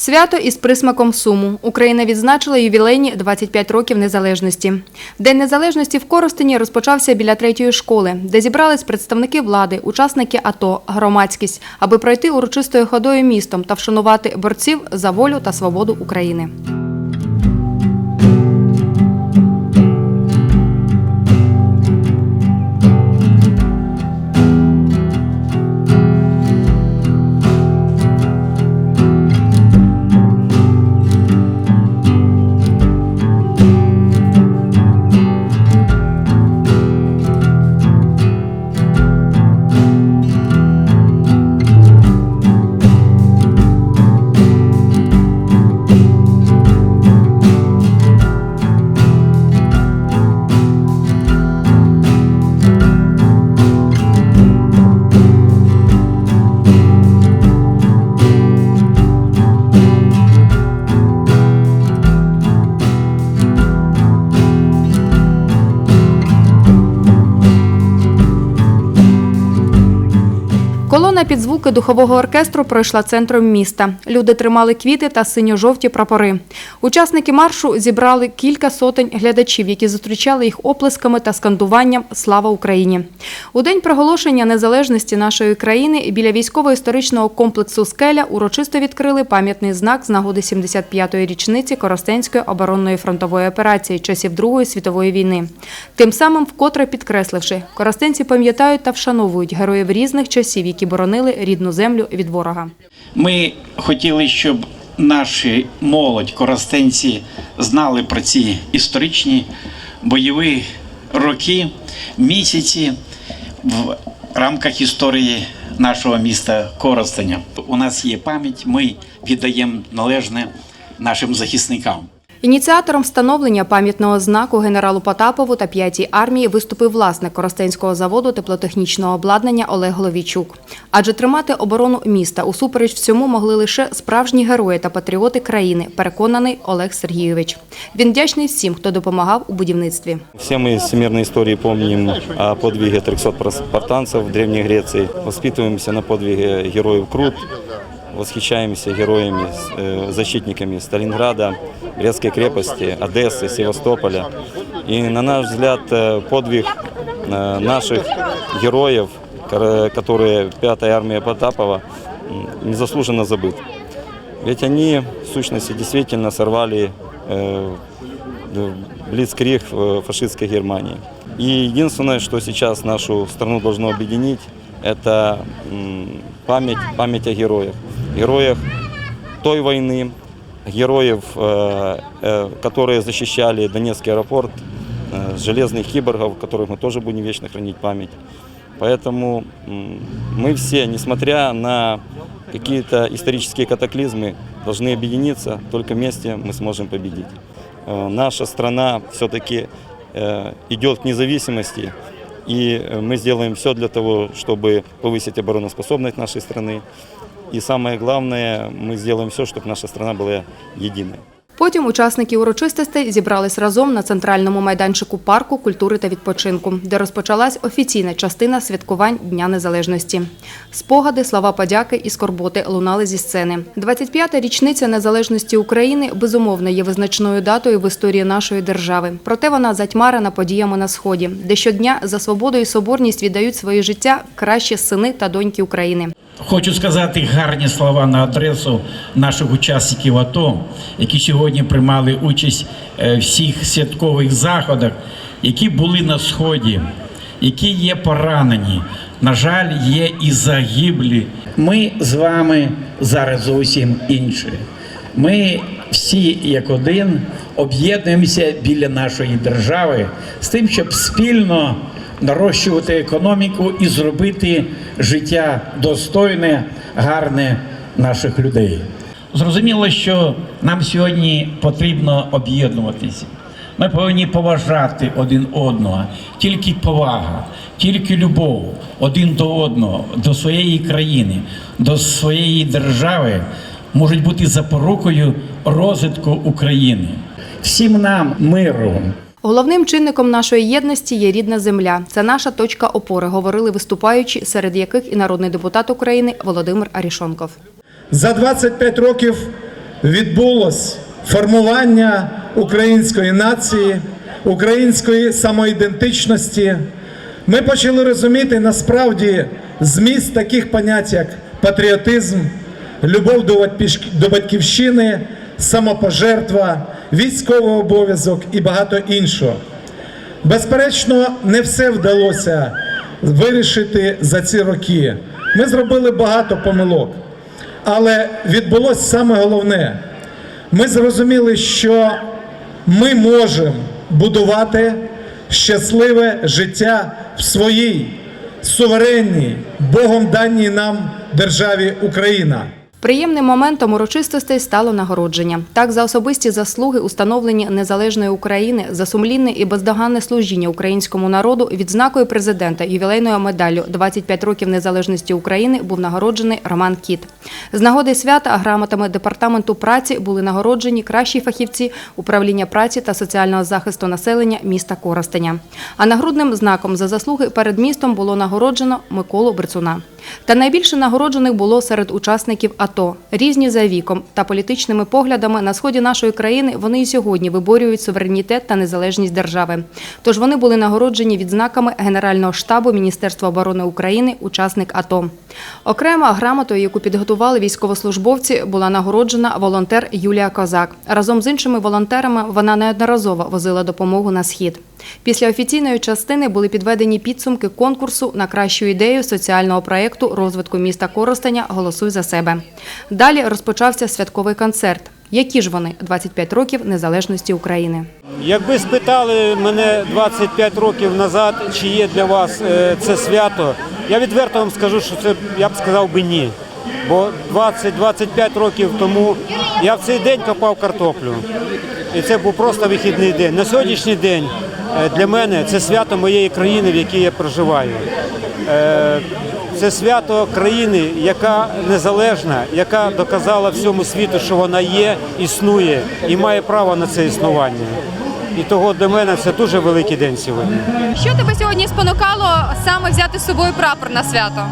Свято із присмаком суму. Україна відзначила ювілейні 25 років незалежності. День незалежності в Коростені розпочався біля третьої школи, де зібрались представники влади, учасники АТО, громадськість, аби пройти урочистою ходою містом та вшанувати борців за волю та свободу України. під звуки духового оркестру пройшла центром міста. Люди тримали квіти та синьо-жовті прапори. Учасники маршу зібрали кілька сотень глядачів, які зустрічали їх оплесками та скандуванням Слава Україні! У день проголошення незалежності нашої країни біля військово-історичного комплексу Скеля урочисто відкрили пам'ятний знак з нагоди 75-ї річниці Коростенської оборонної фронтової операції часів Другої світової війни. Тим самим вкотре підкресливши, коростенці пам'ятають та вшановують героїв різних часів, які боронили рідну землю від ворога. Ми хотіли, щоб наші молодь, коростенці, знали про ці історичні бойові роки, місяці в рамках історії нашого міста Коростеня. У нас є пам'ять, ми віддаємо належне нашим захисникам. Ініціатором встановлення пам'ятного знаку генералу Потапову та 5-й армії виступив власник Коростенського заводу теплотехнічного обладнання Олег Головійчук. Адже тримати оборону міста усупереч всьому могли лише справжні герої та патріоти країни, переконаний Олег Сергійович. Він вдячний всім, хто допомагав у будівництві. Все мы из всемирной истории помним о подвиге 300 спартанцев в Древней Греции. Воспитываемся на подвиге героев Крут, восхищаемся героями, э, защитниками Сталинграда, Брестской крепости, Одессы, Севастополя. И на наш взгляд э, подвиг э, наших героев, которые 5-я армия Потапова, незаслуженно забыт. Ведь они, в сущности, действительно сорвали блицкриг фашистской Германии. И единственное, что сейчас нашу страну должно объединить, это память, память о героях. Героях той войны, героев, э, э, которые защищали Донецкий аэропорт, э, железных киборгов, которых мы тоже будем вечно хранить память. Поэтому мы все, несмотря на какие-то исторические катаклизмы, должны объединиться. Только вместе мы сможем победить. Наша страна все-таки идет к независимости, и мы сделаем все для того, чтобы повысить обороноспособность нашей страны. И самое главное, мы сделаем все, чтобы наша страна была единой. Потім учасники урочистостей зібрались разом на центральному майданчику парку культури та відпочинку, де розпочалась офіційна частина святкувань Дня Незалежності. Спогади, слова подяки і скорботи лунали зі сцени. 25-та річниця незалежності України безумовно є визначною датою в історії нашої держави. Проте вона затьмарена подіями на сході, де щодня за свободу і соборність віддають своє життя кращі сини та доньки України. Хочу сказати гарні слова на адресу наших учасників АТО, які сьогодні приймали участь е, в всіх святкових заходах, які були на сході, які є поранені. На жаль, є і загиблі. Ми з вами зараз зовсім інші. Ми всі як один об'єднуємося біля нашої держави з тим, щоб спільно нарощувати економіку і зробити життя достойне, гарне наших людей. Зрозуміло, що нам сьогодні потрібно об'єднуватися. Ми повинні поважати один одного. Тільки повага, тільки любов один до одного, до своєї країни, до своєї держави можуть бути запорукою розвитку України. Всім нам миру. Головним чинником нашої єдності є рідна земля. Це наша точка опори, говорили виступаючі, серед яких і народний депутат України Володимир Арішонков. За 25 років відбулось формування української нації, української самоідентичності, ми почали розуміти насправді зміст таких понять, як патріотизм, любов до батьківщини, самопожертва, військовий обов'язок і багато іншого. Безперечно, не все вдалося вирішити за ці роки. Ми зробили багато помилок, але відбулося саме головне. Ми зрозуміли, що ми можемо будувати щасливе життя в своїй суверенній, Богом даній нам державі Україна. Приємним моментом урочистостей стало нагородження. Так, за особисті заслуги у становленні незалежної України, за сумлінне і бездоганне служіння українському народу відзнакою президента ювілейною медаллю «25 років незалежності України був нагороджений Роман Кіт. З нагоди свята грамотами департаменту праці були нагороджені кращі фахівці управління праці та соціального захисту населення міста Коростеня. А нагрудним знаком за заслуги перед містом було нагороджено Миколу Брицуна. Та найбільше нагороджених було серед учасників АТО. Різні за віком та політичними поглядами на сході нашої країни вони і сьогодні виборюють суверенітет та незалежність держави. Тож вони були нагороджені відзнаками Генерального штабу Міністерства оборони України, учасник АТО. Окремо грамотою, яку підготували військовослужбовці, була нагороджена волонтер Юлія Козак. Разом з іншими волонтерами вона неодноразово возила допомогу на схід. Після офіційної частини були підведені підсумки конкурсу на кращу ідею соціального проєкту розвитку міста Коростеня Голосуй за себе. Далі розпочався святковий концерт. Які ж вони 25 років незалежності України? Якби спитали мене 25 років назад, чи є для вас е, це свято, я відверто вам скажу, що це я б сказав би ні. Бо 20-25 років тому я в цей день копав картоплю. І це був просто вихідний день. На сьогоднішній день для мене це свято моєї країни, в якій я проживаю. Е, Це свято країни, яка незалежна, яка доказала всьому світу, що вона є, існує і має право на це існування. І того для мене це дуже великий день сьогодні. Що тебе сьогодні спонукало саме взяти з собою прапор на свято?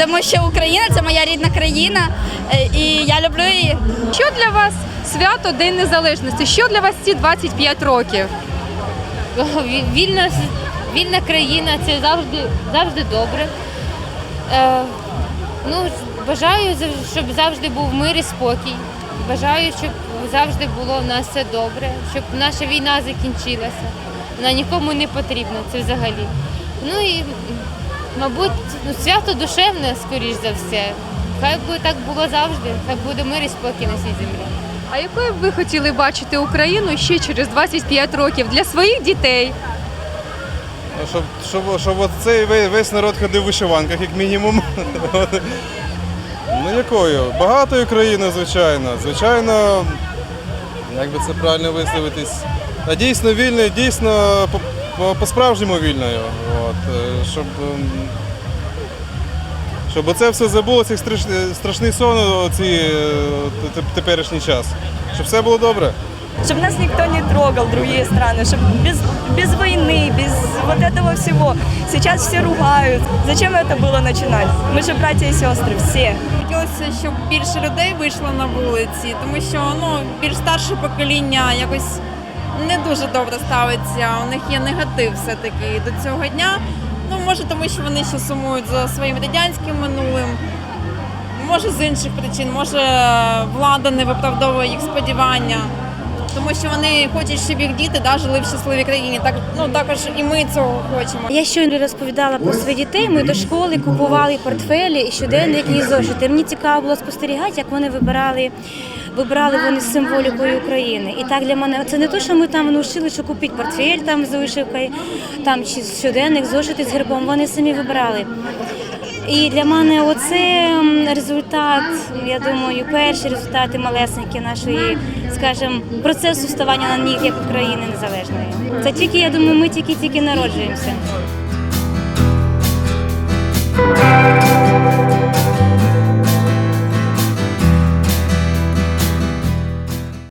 Тому що Україна це моя рідна країна, е, і я люблю її. Що для вас свято День Незалежності? Що для вас ці 25 років? Вільна, вільна країна це завжди, завжди добре. Е, ну, бажаю, щоб завжди був мир і спокій. Бажаю, щоб завжди було в нас все добре, щоб наша війна закінчилася. Вона нікому не потрібна, це взагалі. Ну і, мабуть, ну, свято душевне, скоріш за все. Хай би так було завжди, хай буде мир і спокій на цій землі. А якою б ви хотіли бачити Україну ще через 25 років для своїх дітей? Ну, Щоб, щоб, щоб цей весь, народ ходив в вишиванках, як мінімум. ну якою? Багатою країною, звичайно. Звичайно, як би це правильно висловитись. А дійсно вільною, дійсно по- по- по-справжньому вільною. От, е, щоб, ем, щоб оце все забулося, як страшний, страшний сон ці, теперішній час. Щоб все було добре. чтобы нас никто не трогал, другие страны, чтобы без, без войны, без вот этого всего. Сейчас все ругают. Зачем это было начинать? Мы же братья и сестры, все. Хотілося, щоб більше людей вийшло на вулиці, тому що ну більш старше покоління якось не дуже добре ставиться. У них є негатив все-таки до цього дня. Ну може, тому що вони ще сумують за своїм радянським минулим. Може з інших причин, може влада не виправдовує їх сподівання. Тому що вони хочуть, щоб їх діти да, жили в щасливій країні. Так ну також і ми цього хочемо. Я щойно розповідала про своїх дітей. Ми до школи купували портфелі і щоденники і зошити. Мені цікаво було спостерігати, як вони вибирали. Вибирали вони з символікою України. І так для мене це не те, що ми там навчили, що купити портфель там з вишивкою, там чи щоденник, зошити з гербом. Вони самі вибирали. І для мене оце результат, я думаю, перші результати малесенькі нашої, скажімо, процесу ставання на ніг як України незалежної. Це тільки, я думаю, ми тільки-тільки народжуємося.